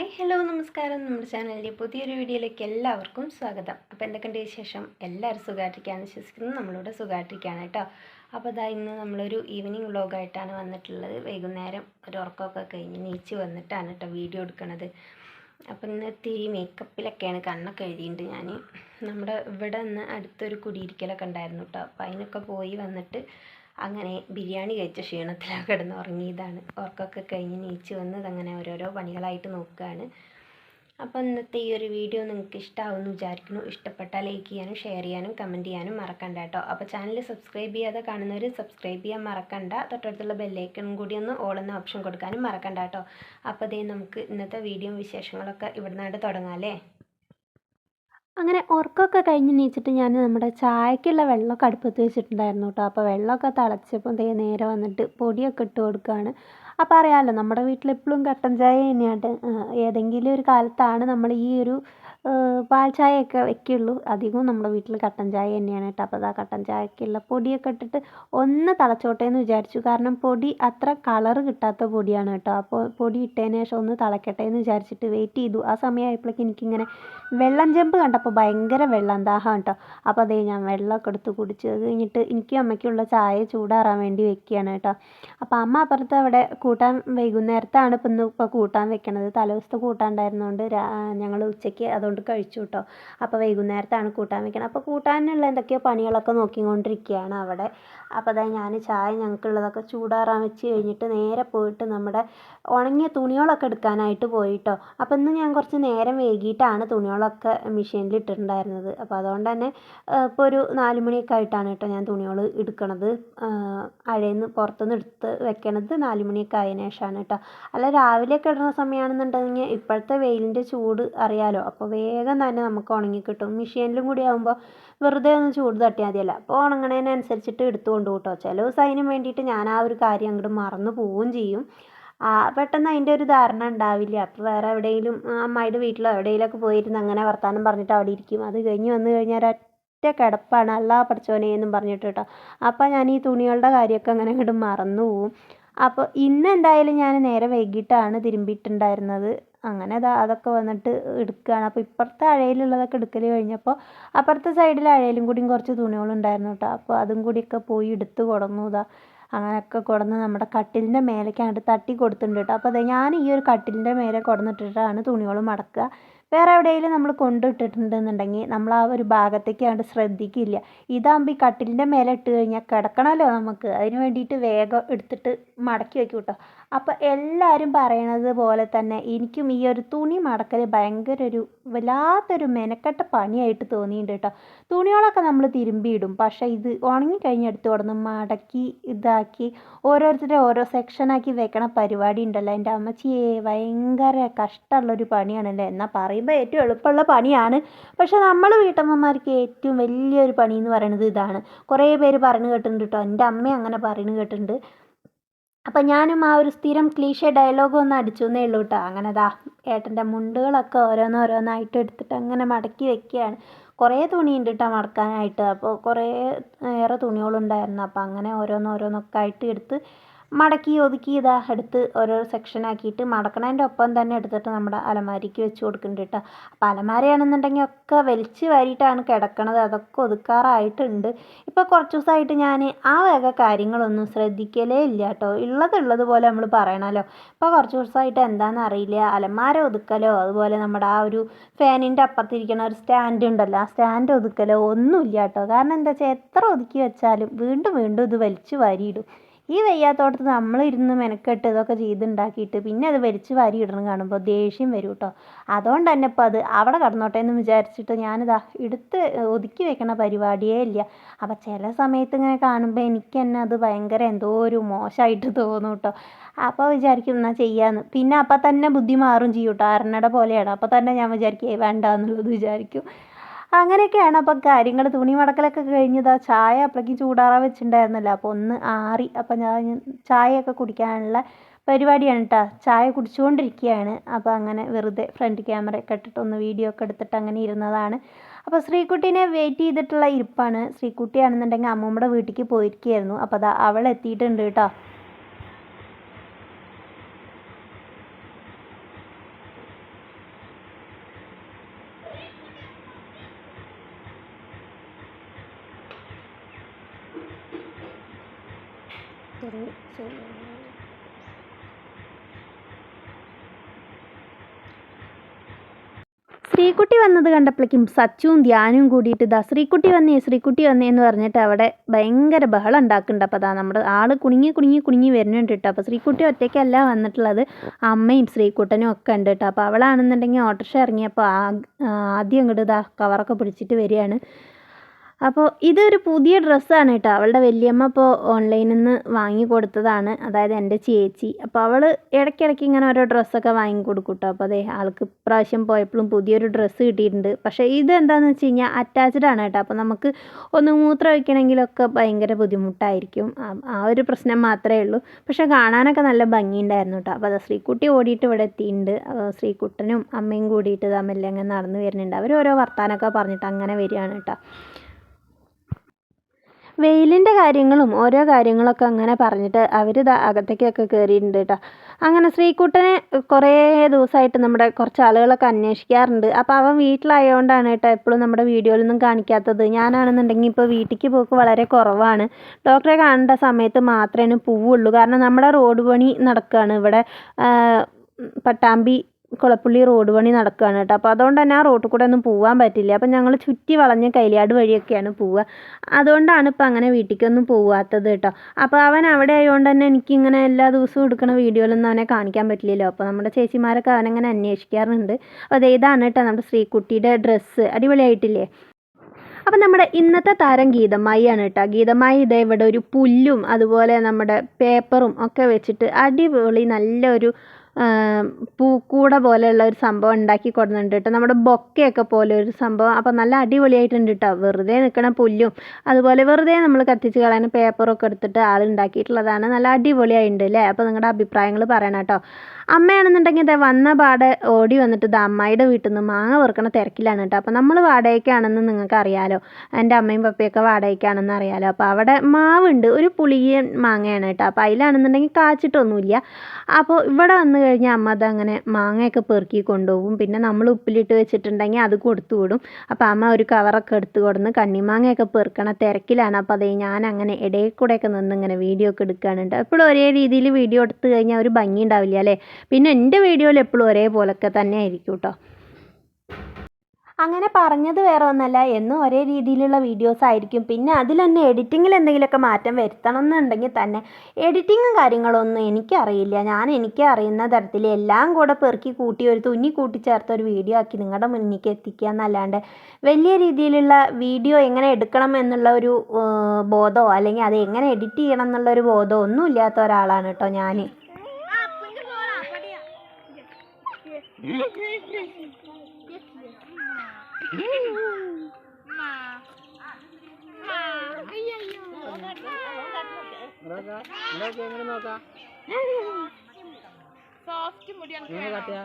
Hi hello നമസ്കാരം. നമ്മുടെ ചാനലിന്റെ പുതിയൊരു വീഡിയോയിലേക്ക് എല്ലാവർക്കും സ്വാഗതം. അപ്പോൾ എന്തൊക്കെയുണ്ട് ശേഷം എല്ലാവരും സുഖമായിട്ടിരിക്കുകയാണ് വിശ്വസിക്കുന്നത് നമ്മളിവിടെ സുഖമായിട്ടിരിക്കുകയാണ് കേട്ടോ. അപ്പോൾ അതാ ഇന്ന് നമ്മളൊരു ഈവനിങ് വ്ളോഗായിട്ടാണ് വന്നിട്ടുള്ളത്. വൈകുന്നേരം ഒരു ഉറക്കമൊക്കെ കഴിഞ്ഞ് നീച്ച് വന്നിട്ടാണ് കേട്ടോ വീഡിയോ എടുക്കണത്. അപ്പോൾ ഇന്ന് ഇത്തിരി മേക്കപ്പിലൊക്കെയാണ് കണ്ണൊക്കെ എഴുതിയിട്ടുണ്ട് ഞാൻ നമ്മുടെ ഇവിടെ നിന്ന് അടുത്തൊരു കുടിയിരിക്കലൊക്കെ ഉണ്ടായിരുന്നു കേട്ടോ. അപ്പോൾ അതിനൊക്കെ പോയി വന്നിട്ട് അങ്ങനെ ബിരിയാണി കഴിച്ച ക്ഷീണത്തിലാണ് കിടന്ന് ഉറങ്ങിയതാണ് ഉറക്കമൊക്കെ കഴിഞ്ഞ് നീച്ച് വന്നത് അങ്ങനെ ഓരോരോ പണികളായിട്ട് നോക്കുകയാണ് അപ്പോൾ ഇന്നത്തെ ഈ ഒരു വീഡിയോ നിങ്ങൾക്ക് ഇഷ്ടമാവുമെന്ന് വിചാരിക്കുന്നു. ഇഷ്ടപ്പെട്ടാൽ ലൈക്ക് ചെയ്യാനും ഷെയർ ചെയ്യാനും കമന്റ് ചെയ്യാനും മറക്കണ്ട കേട്ടോ. അപ്പോൾ ചാനൽ സബ്സ്ക്രൈബ് ചെയ്യാതെ കാണുന്നവർ സബ്സ്ക്രൈബ് ചെയ്യാൻ മറക്കണ്ട. തൊട്ടടുത്തുള്ള ബെല്ലൈക്കണും കൂടി ഒന്ന് ഓൾ എന്ന ഓപ്ഷൻ കൊടുക്കാനും മറക്കണ്ട കേട്ടോ. അപ്പോൾ അതേ നമുക്ക് ഇന്നത്തെ വീഡിയോ വിശേഷങ്ങളൊക്കെ ഇവിടുന്നായിട്ട് തുടങ്ങാം അല്ലേ? അങ്ങനെ ഉറക്കമൊക്കെ കഴിഞ്ഞ് നീച്ചിട്ട് ഞാൻ നമ്മുടെ ചായക്കുള്ള വെള്ളമൊക്കെ അടുപ്പത്ത് വെച്ചിട്ടുണ്ടായിരുന്നു കേട്ടോ. അപ്പോൾ വെള്ളമൊക്കെ തിളച്ചപ്പോൾ ദേ നേരെ വന്നിട്ട് പൊടിയൊക്കെ ഇട്ട് കൊടുക്കുകയാണ്. അപ്പോൾ അറിയാമല്ലോ നമ്മുടെ വീട്ടിൽ എപ്പോഴും കട്ടൻ ചായ തന്നെയാണ്. ഏതെങ്കിലും ഒരു കാലത്താണ് നമ്മൾ ഈ ഒരു പാൽ ചായയൊക്കെ വെക്കുള്ളൂ. അധികവും നമ്മുടെ വീട്ടിൽ കട്ടൻ ചായ തന്നെയാണ് കേട്ടോ. അപ്പോൾ അതാ കട്ടൻ ചായക്കുള്ള പൊടിയൊക്കെ ഇട്ടിട്ട് ഒന്ന് തിളച്ചോട്ടെ എന്ന് വിചാരിച്ചു. കാരണം പൊടി അത്ര കളറ് കിട്ടാത്ത പൊടിയാണ് കേട്ടോ. അപ്പോൾ പൊടി ഇട്ടതിന് ശേഷം ഒന്ന് തിളക്കട്ടെ എന്ന് വിചാരിച്ചിട്ട് വെയിറ്റ് ചെയ്തു. ആ സമയമായപ്പോഴേക്കും എനിക്കിങ്ങനെ വെള്ളം ചെമ്പ് കണ്ടപ്പോൾ ഭയങ്കര വെള്ളം ദാഹം കേട്ടോ. അപ്പോൾ അതേ ഞാൻ വെള്ളമൊക്കെ എടുത്ത് കുടിച്ചു അത് കഴിഞ്ഞിട്ട് എനിക്കും അമ്മയ്ക്കുള്ള ചായ ചൂടാറാൻ വേണ്ടി വെക്കുകയാണ് കേട്ടോ. അപ്പോൾ അമ്മ അപ്പുറത്ത് അവിടെ കൂട്ടാൻ വൈകുന്നേരത്താണ് ഇപ്പം ഇന്ന് ഇപ്പോൾ കൂട്ടാൻ വെക്കണത്. തലേദിവസത്തെ കൂട്ടാൻ ഉണ്ടായിരുന്നതുകൊണ്ട് ഞങ്ങൾ ഉച്ചയ്ക്ക് അതുകൊണ്ട് കഴിച്ചു കേട്ടോ അപ്പോൾ വൈകുന്നേരത്താണ് കൂട്ടാൻ വെക്കണം. അപ്പോൾ കൂട്ടാനുള്ള എന്തൊക്കെയോ പണികളൊക്കെ നോക്കിക്കൊണ്ടിരിക്കുകയാണ് അവിടെ. അപ്പോൾ അതായത് ഞാൻ ചായ ഞങ്ങൾക്കുള്ളതൊക്കെ ചൂടാറാൻ വെച്ച് കഴിഞ്ഞിട്ട് നേരെ പോയിട്ട് നമ്മുടെ ഉണങ്ങിയ തുണികളൊക്കെ എടുക്കാനായിട്ട് പോയിട്ടോ. അപ്പോൾ ഇന്ന് ഞാൻ കുറച്ച് നേരം വൈകിട്ടാണ് തുണികളൊക്കെ മെഷീനിൽ ഇട്ടിട്ടുണ്ടായിരുന്നത്. അപ്പോൾ അതുകൊണ്ട് തന്നെ ഇപ്പോൾ ഒരു നാല് മണിയൊക്കെ ആയിട്ടാണ് കേട്ടോ ഞാൻ തുണികൾ എടുക്കണത്. അഴയിന്ന് പുറത്തുനിന്ന് എടുത്ത് വെക്കണത് നാല് മണിയൊക്കെ ആയതിനു ശേഷമാണ് കേട്ടോ. അല്ല രാവിലെ ഇടുന്ന സമയമാണെന്നുണ്ടെങ്കിൽ ഇപ്പോഴത്തെ വെയിലിന്റെ ചൂട് അറിയാലോ. അപ്പോൾ വേഗം തന്നെ നമുക്ക് ഉണങ്ങി കിട്ടും മെഷീനിലും കൂടി ആകുമ്പോൾ വെറുതെ ഒന്ന് ചൂട് തട്ടിയാൽ മതിയല്ലോ. അപ്പോൾ ഉണങ്ങണതിനനുസരിച്ചിട്ട് എടുത്തുകൊണ്ട് കേട്ടോ. ചില ദിവസം അതിന് വേണ്ടിയിട്ട് ഞാൻ ആ ഒരു കാര്യം അങ്ങോട്ട് മറന്നു പോവുകയും ചെയ്യും. പെട്ടെന്ന് അതിന്റെ ഒരു ധാരണ ഉണ്ടാവില്ല. അപ്പോൾ വേറെ എവിടെയെങ്കിലും അമ്മായിയുടെ വീട്ടിലോ എവിടെയെങ്കിലുമൊക്കെ പോയിരുന്ന് അങ്ങനെ വർത്താനം പറഞ്ഞിട്ട് അവിടെ ഇരിക്കും. അത് കഴിഞ്ഞ് വന്ന് കഴിഞ്ഞാൽ ഒറ്റ കിടപ്പാണ്. അല്ലാ പഠിച്ചോനെ എന്നും പറഞ്ഞിട്ട് കേട്ടോ. അപ്പോൾ ഞാൻ ഈ തുണികളുടെ കാര്യമൊക്കെ അങ്ങനെ അങ്ങോട്ട് മറന്നു പോവും. അപ്പോൾ ഇന്ന് എന്തായാലും ഞാൻ നേരെ വൈകിട്ടാണ് തിരുമ്പിയിട്ടുണ്ടായിരുന്നത്. അങ്ങനെ അതാ അതൊക്കെ വന്നിട്ട് എടുക്കുകയാണ് അപ്പോൾ ഇപ്പുറത്തെ അഴയിലുള്ളതൊക്കെ എടുക്കൽ കഴിഞ്ഞപ്പോൾ അപ്പുറത്തെ സൈഡിൽ അഴയിലും കൂടിയും കുറച്ച് തുണികളുണ്ടായിരുന്നു കേട്ടോ അപ്പോൾ അതും കൂടിയൊക്കെ പോയി എടുത്ത് കൊടുന്നു ഇതാ അങ്ങനെയൊക്കെ കൊടുന്ന് നമ്മുടെ കട്ടിലിന്റെ മേലേക്ക് അങ്ങോട്ട് തട്ടി കൊടുത്തിട്ടുണ്ട് കേട്ടോ അപ്പോൾ അതെ ഞാൻ ഈ ഒരു കട്ടിലിന്റെ മേലെ കൊടുന്നിട്ടിട്ടാണ് തുണികൾ മടക്കുക. വേറെ എവിടെയെങ്കിലും നമ്മൾ കൊണ്ടിട്ടിട്ടുണ്ടെന്നുണ്ടെങ്കിൽ നമ്മൾ ആ ഒരു ഭാഗത്തേക്ക് അങ്ങോട്ട് ശ്രദ്ധിക്കില്ല. ഇതാകുമ്പോൾ ഈ കട്ടിലിന്റെ മേലെ ഇട്ട് കഴിഞ്ഞാൽ കിടക്കണമല്ലോ നമുക്ക്. അതിന് വേണ്ടിയിട്ട് വേഗം എടുത്തിട്ട് മടക്കി വെക്കും കേട്ടോ. അപ്പോൾ എല്ലാവരും പറയണത് പോലെ തന്നെ എനിക്കും ഈ ഒരു തുണി മടക്കൽ ഭയങ്കര ഒരു വല്ലാത്തൊരു മെനക്കെട്ട പണിയായിട്ട് തോന്നിയിട്ടുണ്ട് കേട്ടോ. തുണികളൊക്കെ നമ്മൾ തിരുമ്പിയിടും പക്ഷേ ഇത് ഉണങ്ങി എടുത്ത് കൊടുന്ന് മടക്കി ഇതാക്കി ഓരോരുത്തരെ ഓരോ സെക്ഷനാക്കി വെക്കണ പരിപാടി ഉണ്ടല്ലോ. എന്റെ അമ്മച്ചിയെ ഭയങ്കര കഷ്ടമുള്ളൊരു പണിയാണല്ലേ? എന്നാൽ പറയുമ്പോൾ ഏറ്റവും എളുപ്പമുള്ള പണിയാണ്. പക്ഷെ നമ്മൾ വീട്ടമ്മമാർക്ക് ഏറ്റവും വലിയൊരു പണി എന്ന് പറയുന്നത് ഇതാണ്. കുറേ പേര് പറഞ്ഞു കേട്ടിട്ടുണ്ട് കേട്ടോ എന്റെ അമ്മ അങ്ങനെ പറയുന്നത് കേട്ടിട്ടുണ്ട്. അപ്പം ഞാനും ആ ഒരു സ്ഥിരം ക്ലീഷേ ഡയലോഗ് ഒന്ന് അടിച്ചു എന്നേ ഉള്ളൂ കേട്ടോ അങ്ങനെ ദാ ഏട്ടന്റെ മുണ്ടുകളൊക്കെ ഓരോന്നോരോന്നായിട്ട് എടുത്തിട്ട് അങ്ങനെ മടക്കി വെക്കുകയാണ്. കുറേ തുണിയുണ്ട് കേട്ടോ മടക്കാനായിട്ട്. അപ്പോൾ കുറേ ഏറെ തുണികളുണ്ടായിരുന്നു. അപ്പോൾ അങ്ങനെ ഓരോന്നോരോന്നൊക്കെ ആയിട്ട് എടുത്ത് മടക്കി ഒതുക്കി ഇതാ എടുത്ത് ഓരോ സെക്ഷനാക്കിയിട്ട് മടക്കണതിന്റെ ഒപ്പം തന്നെ എടുത്തിട്ട് നമ്മുടെ അലമാരിക്ക് വെച്ച് കൊടുക്കുന്നുണ്ട് കേട്ടോ അപ്പോൾ അലമാരയാണെന്നുണ്ടെങ്കിൽ ഒക്കെ വലിച്ച് വാരിയിട്ടാണ് കിടക്കണത്. അതൊക്കെ ഒതുക്കാറായിട്ടുണ്ട്. ഇപ്പോൾ കുറച്ച് ദിവസമായിട്ട് ഞാൻ ആ വക കാര്യങ്ങളൊന്നും ശ്രദ്ധിക്കലേ ഇല്ല കേട്ടോ ഉള്ളത് ഉള്ളതുപോലെ നമ്മൾ പറയണമല്ലോ ഇപ്പോൾ കുറച്ച് ദിവസമായിട്ട് എന്താണെന്ന് അറിയില്ല. അലമാര ഒതുക്കലോ അതുപോലെ നമ്മുടെ ആ ഒരു ഫാനിന്റെ അപ്പുറത്തിരിക്കുന്ന ഒരു സ്റ്റാൻഡ് ഉണ്ടല്ലോ. ആ സ്റ്റാൻഡ് ഒതുക്കലോ ഒന്നുമില്ല കേട്ടോ കാരണം എന്താ വെച്ചാൽ എത്ര ഒതുക്കി വെച്ചാലും വീണ്ടും വീണ്ടും ഇത് വലിച്ചു വാരിയിടും. ഈ വയ്യാത്തോട്ടത്ത് നമ്മൾ ഇരുന്ന് മെനക്കെട്ട് ഇതൊക്കെ ചെയ്തുണ്ടാക്കിയിട്ട് പിന്നെ അത് വലിച്ച് വാരി ഇടണം കാണുമ്പോൾ ദേഷ്യം വരും കേട്ടോ അതുകൊണ്ട് തന്നെ ഇപ്പോൾ അത് അവിടെ കടന്നോട്ടെ എന്ന് വിചാരിച്ചിട്ട് ഞാനിതാ എടുത്ത് ഒതുക്കി വെക്കണ പരിപാടിയേ ഇല്ല. അപ്പം ചില സമയത്ത് ഇങ്ങനെ കാണുമ്പോൾ എനിക്ക് തന്നെ അത് ഭയങ്കര എന്തോ ഒരു മോശമായിട്ട് തോന്നും കേട്ടോ അപ്പോൾ വിചാരിക്കും എന്നാൽ ചെയ്യാമെന്ന് പിന്നെ അപ്പം തന്നെ ബുദ്ധി മാറും ചെയ്യും കേട്ടോ അരണട പോലെയാണ്. അപ്പോൾ തന്നെ ഞാൻ വിചാരിക്കും വേണ്ട എന്നുള്ളത് വിചാരിക്കും. അങ്ങനെയൊക്കെയാണ് അപ്പം കാര്യങ്ങൾ തുണി മടക്കലൊക്കെ കഴിഞ്ഞതാ. ചായ അപ്പോഴേക്കും ചൂടാറാൻ വെച്ചിട്ടുണ്ടായിരുന്നല്ലോ അപ്പോൾ ഒന്ന് ആറി അപ്പം ഞാൻ ചായയൊക്കെ കുടിക്കാനുള്ള പരിപാടിയാണ് കേട്ടോ ചായ കുടിച്ചുകൊണ്ടിരിക്കുകയാണ് അപ്പോൾ അങ്ങനെ വെറുതെ ഫ്രണ്ട് ക്യാമറയൊക്കെ ഇട്ടിട്ട് ഒന്ന് വീഡിയോ ഒക്കെ എടുത്തിട്ട് അങ്ങനെ ഇരുന്നതാണ്. അപ്പോൾ ശ്രീകുട്ടീനെ വെയിറ്റ് ചെയ്തിട്ടുള്ള ഇരിപ്പാണ്. ശ്രീകുട്ടിയാണെന്നുണ്ടെങ്കിൽ അമ്മൂമ്മയുടെ വീട്ടിലേക്ക് പോയിരിക്കുകയായിരുന്നു അപ്പോൾ അതാ അവൾ എത്തിയിട്ടുണ്ട് കേട്ടോ ശ്രീകുട്ടി വന്നത് കണ്ടപ്പോഴേക്കും സച്ചുവും ധ്യാനവും കൂടിയിട്ട് ഇതാ ശ്രീകുട്ടി വന്നേ ശ്രീകുട്ടി വന്നേ എന്ന് പറഞ്ഞിട്ട് അവിടെ ഭയങ്കര ബഹളം ഉണ്ടാക്കുന്നുണ്ട്. അപ്പോൾ അതാ നമ്മുടെ ആൾ കുണുങ്ങി കുണുങ്ങി കുണുങ്ങി വരുന്നുണ്ട് കേട്ടോ. അപ്പോൾ ശ്രീകുട്ടി ഒറ്റയ്ക്കല്ല വന്നിട്ടുള്ളത്. അമ്മയും ശ്രീകുട്ടനും ഒക്കെ ഉണ്ട് കേട്ടോ. അപ്പോൾ അവളാണെന്നുണ്ടെങ്കിൽ ഓട്ടോറിക്ഷ ഇറങ്ങിയപ്പോൾ ആദ്യം ഇങ്ങോട്ട് ഇതാ കവറൊക്കെ പിടിച്ചിട്ട് വരികയാണ്. അപ്പോൾ ഇതൊരു പുതിയ ഡ്രസ്സാണ് കേട്ടോ. അവളുടെ വലിയമ്മ ഇപ്പോൾ ഓൺലൈനിൽ നിന്ന് വാങ്ങി കൊടുത്തതാണ്. അതായത് എന്റെ ചേച്ചി. അപ്പോൾ അവൾ ഇടയ്ക്കിടയ്ക്ക് ഇങ്ങനെ ഓരോ ഡ്രസ്സൊക്കെ വാങ്ങി കൊടുക്കും കേട്ടോ. അപ്പോൾ അതെ ആൾക്ക് ഇപ്രാവശ്യം പോയപ്പോഴും പുതിയൊരു ഡ്രസ്സ് കിട്ടിയിട്ടുണ്ട്. പക്ഷേ ഇത് എന്താണെന്ന് വെച്ച് കഴിഞ്ഞാൽ അറ്റാച്ച്ഡ് ആണ് കേട്ടോ. അപ്പോൾ നമുക്ക് ഒന്ന് മൂത്രം ഒഴിക്കണമെങ്കിലൊക്കെ ഭയങ്കര ബുദ്ധിമുട്ടായിരിക്കും. ആ- ഒരു പ്രശ്നം മാത്രമേ ഉള്ളൂ. പക്ഷേ കാണാനൊക്കെ നല്ല ഭംഗിയുണ്ടായിരുന്നു കേട്ടോ. അപ്പോൾ അത് ശ്രീക്കുട്ടി ഓടിയിട്ട് ഇവിടെ എത്തിയിട്ടുണ്ട്. ശ്രീക്കുട്ടനും അമ്മയും കൂടിയിട്ട് തമ്മിൽ അങ്ങനെ നടന്നു വരുന്നുണ്ട്. അവർ ഓരോ വർത്താനമൊക്കെ പറഞ്ഞിട്ട് അങ്ങനെ വരികയാണ് കേട്ടോ. വെയിലിന്റെ കാര്യങ്ങളും ഓരോ കാര്യങ്ങളൊക്കെ അങ്ങനെ പറഞ്ഞിട്ട് അവർ അകത്തേക്കൊക്കെ കയറിയിട്ടുണ്ട് കേട്ടോ. അങ്ങനെ ശ്രീകുട്ടനെ കുറേ ദിവസമായിട്ട് നമ്മുടെ കുറച്ച് ആളുകളൊക്കെ അന്വേഷിക്കാറുണ്ട്. അപ്പോൾ അവൻ വീട്ടിലായതുകൊണ്ടാണ് കേട്ടോ എപ്പോഴും നമ്മുടെ വീഡിയോയിലൊന്നും കാണിക്കാത്തത്. ഞാനാണെന്നുണ്ടെങ്കിൽ ഇപ്പോൾ വീട്ടിലേക്ക് പോക്ക് വളരെ കുറവാണ്. ഡോക്ടറെ കാണേണ്ട സമയത്ത് മാത്രമേ പൂവുള്ളൂ. കാരണം നമ്മുടെ റോഡ് പണി നടക്കുകയാണ്. ഇവിടെ പട്ടാമ്പി കുളപ്പള്ളി റോഡ് പണി നടക്കുകയാണ് കേട്ടോ. അപ്പോൾ അതുകൊണ്ട് തന്നെ ആ റോട്ടിൽ കൂടെ ഒന്നും പോകാൻ പറ്റില്ല. അപ്പം ഞങ്ങൾ ചുറ്റി വളഞ്ഞ് കൈലിയാട് വഴിയൊക്കെയാണ് പോവുക. അതുകൊണ്ടാണ് ഇപ്പം അങ്ങനെ വീട്ടിലേക്കൊന്നും പോവാത്തത് കേട്ടോ. അപ്പോൾ അവൻ അവിടെ ആയതുകൊണ്ട് തന്നെ എനിക്കിങ്ങനെ എല്ലാ ദിവസവും എടുക്കുന്ന വീഡിയോയിലൊന്നും അവനെ കാണിക്കാൻ പറ്റില്ലല്ലോ. അപ്പോൾ നമ്മുടെ ചേച്ചിമാരൊക്കെ അവനങ്ങനെ അന്വേഷിക്കാറുണ്ട്. അപ്പോൾ അതേതാണ് കേട്ടോ നമ്മുടെ ശ്രീകുട്ടിയുടെ ഡ്രസ്സ് അടിപൊളിയായിട്ടില്ലേ? അപ്പം നമ്മുടെ ഇന്നത്തെ താരം ഗീതമായിയാണ് കേട്ടോ. ഗീതമായി ഇതേ ഇവിടെ ഒരു പുല്ലും അതുപോലെ നമ്മുടെ പേപ്പറും ഒക്കെ വെച്ചിട്ട് അടിപൊളി നല്ലൊരു പൂക്കൂട പോലെയുള്ള ഒരു സംഭവം ഉണ്ടാക്കി കൊടുക്കുന്നുണ്ട് കേട്ടോ. നമ്മുടെ ബൊക്കയൊക്കെ പോലെ ഒരു സംഭവം. അപ്പോൾ നല്ല അടിപൊളിയായിട്ടുണ്ട് കേട്ടോ. വെറുതെ നിൽക്കണ പുല്ലും. അതുപോലെ വെറുതെ നമ്മൾ കത്തിച്ച് കളയുന്ന പേപ്പറൊക്കെ എടുത്തിട്ട് ആൾ ഉണ്ടാക്കിയിട്ടുള്ളതാണ്. നല്ല അടിപൊളിയായിട്ടുണ്ട് അല്ലേ? അപ്പോൾ നിങ്ങളുടെ അഭിപ്രായങ്ങൾ പറയണം കേട്ടോ. അമ്മയാണെന്നുണ്ടെങ്കിൽ ഇതേ വന്ന പാടെ ഓടി വന്നിട്ട് ഇത് അമ്മായിയുടെ വീട്ടിൽ നിന്ന് മാങ്ങ പെറുക്കണ തിരക്കിലാണ് കേട്ടോ. അപ്പോൾ നമ്മൾ വാടകയ്ക്കാണെന്ന് നിങ്ങൾക്ക് അറിയാലോ എന്റെ അമ്മയും പപ്പയൊക്കെ വാടകയ്ക്കാണെന്ന് അറിയാലോ. അപ്പോൾ അവിടെ മാവുണ്ട്. ഒരു പുളിയൻ മാങ്ങയാണ് കേട്ടോ. അപ്പോൾ അതിലാണെന്നുണ്ടെങ്കിൽ കാച്ചിട്ടൊന്നുമില്ല. അപ്പോൾ ഇവിടെ വന്നു കഴിഞ്ഞാൽ അമ്മ അതങ്ങനെ മാങ്ങയൊക്കെ പെറുക്കി കൊണ്ടുപോകും. പിന്നെ നമ്മൾ ഉപ്പിലിട്ട് വെച്ചിട്ടുണ്ടെങ്കിൽ അത് കൊടുത്തു വിടും. അപ്പോൾ അമ്മ ഒരു കവറൊക്കെ എടുത്ത് കൊടുന്ന് കണ്ണിമാങ്ങയൊക്കെ പെറുക്കണ തിരക്കിലാണ്. അപ്പോൾ അതേ ഞാൻ അങ്ങനെ ഇടയിൽ കൂടെയൊക്കെ നിന്ന് ഇങ്ങനെ വീഡിയോ ഒക്കെ എടുക്കാനുണ്ട് എപ്പോഴും ഒരേ രീതിയിൽ വീഡിയോ എടുത്തു കഴിഞ്ഞാൽ ഒരു ഭംഗി ഉണ്ടാവില്ല അല്ലേ? പിന്നെ എന്റെ വീഡിയോയിൽ എപ്പോഴും ഒരേപോലൊക്കെ തന്നെ ആയിരിക്കും കേട്ടോ അങ്ങനെ പറഞ്ഞത് വേറെ ഒന്നല്ല എന്നും ഒരേ രീതിയിലുള്ള വീഡിയോസ് ആയിരിക്കും. പിന്നെ അതിൽ തന്നെ എഡിറ്റിങ്ങിൽ എന്തെങ്കിലുമൊക്കെ മാറ്റം വരുത്തണം എന്നുണ്ടെങ്കിൽ തന്നെ എഡിറ്റിങ്ങും കാര്യങ്ങളൊന്നും എനിക്കറിയില്ല. ഞാൻ എനിക്ക് അറിയുന്ന തരത്തിൽ എല്ലാം കൂടെ പെറുക്കി കൂട്ടി ഒരു തുന്നി കൂട്ടിച്ചേർത്ത ഒരു വീഡിയോ ആക്കി നിങ്ങളുടെ മുന്നിലേക്ക് എത്തിക്കുക എന്നല്ലാണ്ട് വലിയ രീതിയിലുള്ള വീഡിയോ എങ്ങനെ എടുക്കണം എന്നുള്ള ഒരു ബോധമോ അല്ലെങ്കിൽ അത് എങ്ങനെ എഡിറ്റ് ചെയ്യണം എന്നുള്ള ഒരു ബോധമോ ഒന്നും ഇല്ലാത്ത ഒരാളാണ് കേട്ടോ ഞാൻ ഇതൊക്കെ എങ്ങനെ നോക്കാം എങ്ങനെ കാട്ടുക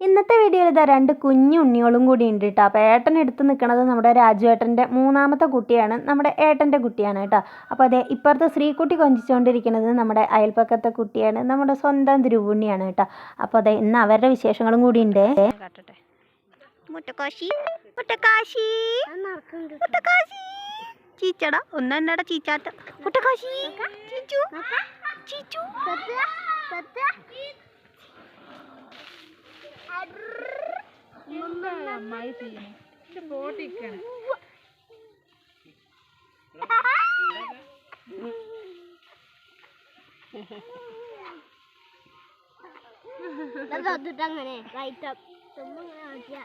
ഇന്നത്തെ വീഡിയോയിൽ ഇതാ രണ്ട് കുഞ്ഞു ഉണ്ണികളും കൂടി ഉണ്ട് കേട്ടോ. അപ്പോൾ ഏട്ടൻ എടുത്ത് നിൽക്കുന്നത് നമ്മുടെ രാജുവേട്ടന്റെ മൂന്നാമത്തെ കുട്ടിയാണ് നമ്മുടെ ഏട്ടന്റെ കുട്ടിയാണ് കേട്ടോ. അപ്പോൾ അതെ ഇപ്പുറത്തെ ശ്രീകുട്ടി കൊഞ്ചിച്ചുകൊണ്ടിരിക്കുന്നത് നമ്മുടെ അയൽപ്പക്കത്തെ കുട്ടിയാണ് നമ്മുടെ സ്വന്തം ധ്രുവുണ്ണിയാണ് കേട്ടോ. അപ്പോൾ അതെ ഇന്ന് അവരുടെ വിശേഷങ്ങളും കൂടി ഉണ്ട്. ചീച്ചടാ മുട്ടക്കാശി ചീച്ചു. ചീച്ചു. അമ്മായി ചെയ്യണേ പോട്ടിക്കാണ് അങ്ങനെ വൈറ്റം ചുമ്മാ ഇങ്ങനെ നോക്കിയാ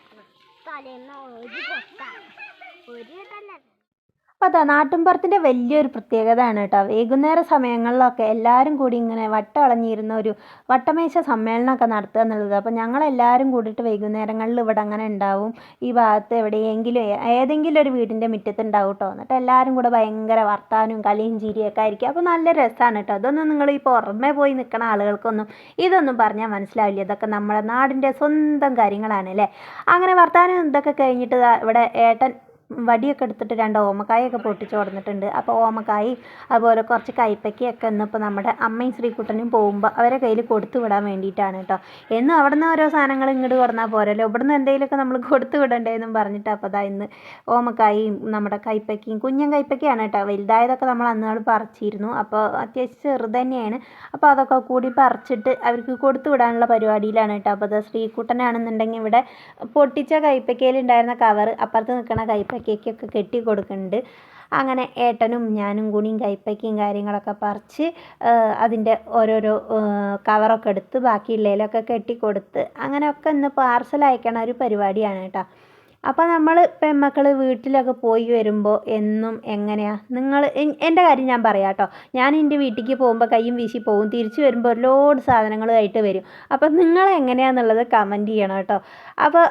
തലേന്ന് ഒരു പൊട്ട ഒരു തന്നെ അപ്പോൾ അതാ നാട്ടിൻപുറത്തിന്റെ വലിയൊരു പ്രത്യേകതയാണ് കേട്ടോ. വൈകുന്നേര സമയങ്ങളിലൊക്കെ എല്ലാവരും കൂടി ഇങ്ങനെ വട്ടളഞ്ഞിരുന്ന ഒരു വട്ടമേശ സമ്മേളനമൊക്കെ നടത്തുക എന്നുള്ളത്. അപ്പോൾ ഞങ്ങളെല്ലാവരും കൂടിയിട്ട് വൈകുന്നേരങ്ങളിൽ ഇവിടെ അങ്ങനെ ഉണ്ടാവും. ഈ ഭാഗത്ത് എവിടെയെങ്കിലും ഏതെങ്കിലും ഒരു വീടിന്റെ മുറ്റത്ത് ഉണ്ടാവും കേട്ടോ എന്നിട്ട് എല്ലാവരും കൂടെ ഭയങ്കര വർത്താനവും കളിയും ചിരിയൊക്കെ ആയിരിക്കും. അപ്പോൾ നല്ല രസമാണ് കേട്ടോ അതൊന്നും നിങ്ങൾ ഈ പുറമെ പോയി നിൽക്കുന്ന ആളുകൾക്കൊന്നും ഇതൊന്നും പറഞ്ഞാൽ മനസ്സിലാവില്ല. ഇതൊക്കെ നമ്മുടെ നാടിന്റെ സ്വന്തം കാര്യങ്ങളാണ് അല്ലേ? അങ്ങനെ വർത്താനം ഇതൊക്കെ കഴിഞ്ഞിട്ട് ഇവിടെ ഏട്ടൻ വടിയൊക്കെ എടുത്തിട്ട് രണ്ട് ഓമക്കായൊക്കെ പൊട്ടിച്ച് കൊടുത്തിട്ടുണ്ട് അപ്പോൾ ഓമക്കായി അതുപോലെ കുറച്ച് കൈപ്പയ്ക്കൊക്കെ ഇന്നിപ്പോൾ നമ്മുടെ അമ്മയും ശ്രീകുട്ടനും പോകുമ്പോൾ അവരെ കയ്യിൽ കൊടുത്തു വിടാൻ വേണ്ടിയിട്ടാണ് കേട്ടോ എന്നും അവിടെ നിന്ന് ഓരോ സാധനങ്ങൾ ഇങ്ങോട്ട് കൊടുന്നാൽ പോരല്ലോ. ഇവിടെ നിന്ന് എന്തെങ്കിലുമൊക്കെ നമ്മൾ കൊടുത്തു വിടണ്ടേന്നും പറഞ്ഞിട്ട് അപ്പോൾ അതാ ഇന്ന് ഓമക്കായും നമ്മുടെ കൈപ്പയ്ക്കയും കുഞ്ഞൻ കൈപ്പയ്ക്കയാണ് കേട്ടോ വലുതായതൊക്കെ നമ്മൾ അന്നാൾ പറിച്ചിരുന്നു. അപ്പോൾ അത്യാവശ്യം ചെറുത് തന്നെയാണ്. അപ്പോൾ അതൊക്കെ കൂടി പറിച്ചിട്ട് അവർക്ക് കൊടുത്തു വിടാനുള്ള പരിപാടിയിലാണ് കേട്ടോ അപ്പോൾ അത് ശ്രീകുട്ടനാണെന്നുണ്ടെങ്കിൽ ഇവിടെ പൊട്ടിച്ച കൈപ്പയ്ക്കയിലുണ്ടായിരുന്ന കവർ അപ്പുറത്ത് നിൽക്കുന്ന കൈപ്പയ്ക്കൊക്കെ കെട്ടി കൊടുക്കുന്നുണ്ട് അങ്ങനെ ഏട്ടനും ഞാനും കൂടിയും കൈപ്പയ്ക്കും കാര്യങ്ങളൊക്കെ പറിച്ച് അതിന്റെ ഓരോരോ കവറൊക്കെ എടുത്ത് ബാക്കിയുള്ളതിലൊക്കെ കെട്ടി കൊടുത്ത് അങ്ങനെയൊക്കെ ഇന്ന് പാർസൽ അയക്കണ ഒരു പരിപാടിയാണ് കേട്ടോ. അപ്പോൾ നമ്മൾ പെൺമക്കൾ വീട്ടിലൊക്കെ പോയി വരുമ്പോൾ എന്നും എങ്ങനെയാണ് നിങ്ങൾ എന്റെ കാര്യം ഞാൻ പറയാം കേട്ടോ ഞാൻ എന്റെ വീട്ടിലേക്ക് പോകുമ്പോൾ കയ്യും വീശി പോകും തിരിച്ചു വരുമ്പോൾ ഒരുപാട് സാധനങ്ങളുമായിട്ട് വരും. അപ്പോൾ നിങ്ങൾ എങ്ങനെയാണെന്നുള്ളത് കമന്റ് ചെയ്യണം കേട്ടോ അപ്പോൾ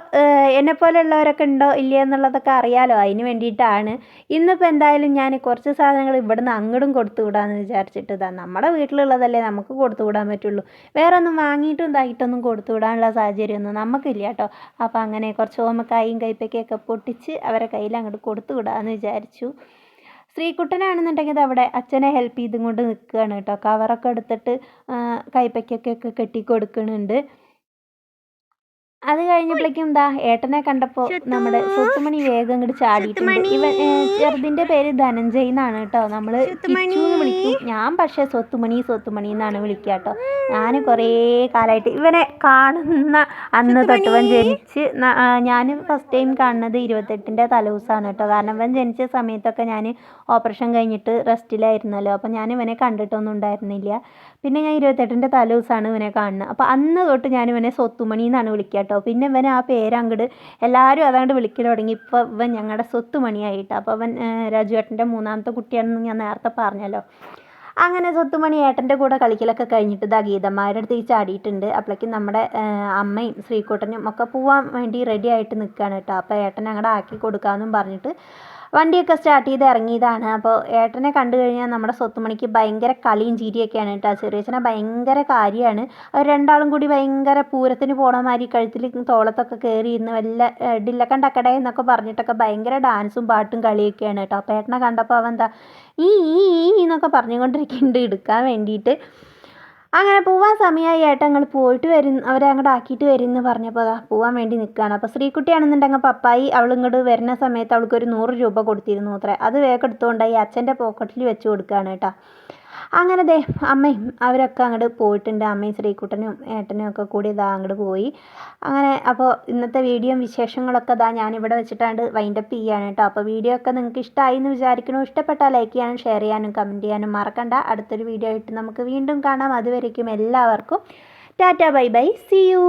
എന്നെപ്പോലെയുള്ളവരൊക്കെ ഉണ്ടോ ഇല്ലയോ എന്നുള്ളതൊക്കെ അറിയാലോ. അതിന് വേണ്ടിയിട്ടാണ്. ഇന്നിപ്പോൾ എന്തായാലും ഞാൻ കുറച്ച് സാധനങ്ങൾ ഇവിടുന്ന് അങ്ങോട്ടും കൊടുത്തു വിടാമെന്ന് വിചാരിച്ചിട്ട് ഇതാ. നമ്മുടെ വീട്ടിലുള്ളതല്ലേ നമുക്ക് കൊടുത്തു വിടാൻ പറ്റുള്ളൂ. വേറെ ഒന്നും വാങ്ങിയിട്ടും ഇതായിട്ടൊന്നും കൊടുത്തു വിടാനുള്ള സാഹചര്യമൊന്നും നമുക്കില്ല കേട്ടോ അപ്പോൾ അങ്ങനെ കുറച്ച് ഓമക്കായും കൈപ്പയ്ക്കൊക്കെ പൊട്ടിച്ച് അവരെ കയ്യിൽ അങ്ങോട്ട് കൊടുത്തു വിടാമെന്ന് വിചാരിച്ചു. ശ്രീകുട്ടനാണെന്നുണ്ടെങ്കിൽ അവിടെ അച്ഛനെ ഹെൽപ്പ് ചെയ്തും കൊണ്ട് നിൽക്കുകയാണ് കേട്ടോ. കവറൊക്കെ എടുത്തിട്ട് കൈപ്പയ്ക്കൊക്കെ കെട്ടി കൊടുക്കുന്നുണ്ട് അത് കഴിഞ്ഞപ്പോഴേക്കും എന്താ ഏട്ടനെ കണ്ടപ്പോൾ നമ്മുടെ സ്വത്തുമണി വേഗം ഇങ്ങോട്ട് ചാടിയിട്ടുണ്ട്. ഇവൻ പേര് ധനഞ്ജയ് എന്നാണ് കേട്ടോ. നമ്മൾ വിളിക്കും. ഞാൻ പക്ഷേ സ്വത്തുമണി സ്വത്തുമണി എന്നാണ് വിളിക്കുക കേട്ടോ. ഞാൻ കുറേ കാലായിട്ട് ഇവനെ കാണുന്ന അന്ന് തൊട്ടവൻ ജനിച്ച് ഞാൻ ഫസ്റ്റ് ടൈം കാണുന്നത് ഇരുപത്തെട്ടിന്റെ തലേദിവസമാണ് കേട്ടോ. കാരണം ഇവൻ ജനിച്ച സമയത്തൊക്കെ ഞാൻ ഓപ്പറേഷൻ കഴിഞ്ഞിട്ട് റെസ്റ്റിലായിരുന്നല്ലോ അപ്പോൾ ഞാൻ ഇവനെ കണ്ടിട്ടൊന്നും ഉണ്ടായിരുന്നില്ല. പിന്നെ ഞാൻ ഇരുപത്തെട്ടിന്റെ തലേദിവസമാണ് ഇവനെ കാണുന്നത്. അപ്പോൾ അന്ന് തൊട്ട് ഞാൻ ഇവനെ സ്വത്തുമണി എന്നാണ് വിളിക്കുക കേട്ടോ. പിന്നെ ഇവൻ ആ പേര് എല്ലാവരും അതങ്ങോട്ട് വിളിക്കൽ തുടങ്ങി. ഇപ്പോൾ ഇവൻ ഞങ്ങളുടെ സ്വത്തുമണിയായിട്ട്. അപ്പോൾ അവൻ രാജു ഏട്ടന്റെ മൂന്നാമത്തെ കുട്ടിയാണെന്ന് ഞാൻ നേരത്തെ പറഞ്ഞല്ലോ. അങ്ങനെ സ്വത്തുമണി ഏട്ടന്റെ കൂടെ കളിക്കലൊക്കെ കഴിഞ്ഞിട്ട് ഇതാ അടുത്ത് ഈ ചാടിയിട്ടുണ്ട്. അപ്പോഴേക്കും നമ്മുടെ അമ്മയും ശ്രീക്കൂട്ടനും ഒക്കെ പോവാൻ വേണ്ടി റെഡി ആയിട്ട് നിൽക്കുകയാണ് കേട്ടോ. അപ്പോൾ ഏട്ടൻ അങ്ങോട്ട് ആക്കി കൊടുക്കാമെന്നും പറഞ്ഞിട്ട് വണ്ടിയൊക്കെ സ്റ്റാർട്ട് ചെയ്ത് ഇറങ്ങിയതാണ്. അപ്പോൾ ഏട്ടനെ കണ്ടു കഴിഞ്ഞാൽ നമ്മുടെ സ്വത്തുമണിക്ക് ഭയങ്കര കളിയും ചിരിയൊക്കെയാണ് കേട്ടോ. ചെറിയച്ഛനെ ഭയങ്കര കാര്യമാണ്. അവർ രണ്ടാളും കൂടി ഭയങ്കര പൂരത്തിന് പോണ മാതിരി കഴുത്തിൽ തോളത്തൊക്കെ കയറി ഇരുന്ന് വല്ല ഡില്ലക്കണ്ടക്കട എന്നൊക്കെ പറഞ്ഞിട്ടൊക്കെ ഭയങ്കര ഡാൻസും പാട്ടും കളിയൊക്കെയാണ് കേട്ടോ. അപ്പോൾ ഏട്ടനെ കണ്ടപ്പോൾ അവൻ എന്താ ഈ ഈ എന്നൊക്കെ പറഞ്ഞുകൊണ്ടിരിക്കുന്നുണ്ട്. എടുക്കാൻ വേണ്ടിയിട്ട് അങ്ങനെ പോവാൻ സമയമായി ഏട്ടൻ അങ്ങോട്ട് പോയിട്ട് വരും. അവരെ അങ്ങോട്ട് ആക്കിയിട്ട് വരും എന്ന് പറഞ്ഞപ്പോൾ അതാ പോവാൻ വേണ്ടി നിൽക്കുകയാണ് അപ്പോൾ ശ്രീകുട്ടിയാണെന്നുണ്ടെങ്കിൽ പപ്പായി അവൾ വരുന്ന സമയത്ത് അവൾക്ക് ഒരു നൂറ് രൂപ കൊടുത്തിരുന്നു അത്രേ. അത് വേഗം എടുത്തുകൊണ്ടായി അച്ഛന്റെ പോക്കറ്റിൽ വെച്ച് കൊടുക്കുകയാണ് കേട്ടോ. അങ്ങനെ ദേ അമ്മയും അവരൊക്കെ അങ്ങോട്ട് പോയിട്ടുണ്ട്. അമ്മയും ശ്രീകുട്ടനും ഏട്ടനും ഒക്കെ കൂടി ഇതാ അങ്ങോട്ട് പോയി. അങ്ങനെ അപ്പോൾ ഇന്നത്തെ വീഡിയോയും വിശേഷങ്ങളൊക്കെ ഇതാ ഞാനിവിടെ വെച്ചിട്ടാണ്ട് വൈൻഡപ്പ് ചെയ്യാണ് കേട്ടോ അപ്പോൾ വീഡിയോ ഒക്കെ നിങ്ങൾക്ക് ഇഷ്ടമായി എന്ന് വിചാരിക്കണു ഇഷ്ടപ്പെട്ടാൽ ലൈക്ക് ചെയ്യാനും ഷെയർ ചെയ്യാനും കമന്റ് ചെയ്യാനും മറക്കണ്ട. അടുത്തൊരു വീഡിയോ ആയിട്ട് നമുക്ക് വീണ്ടും കാണാം. അതുവരേക്കും എല്ലാവർക്കും tata bye bye see you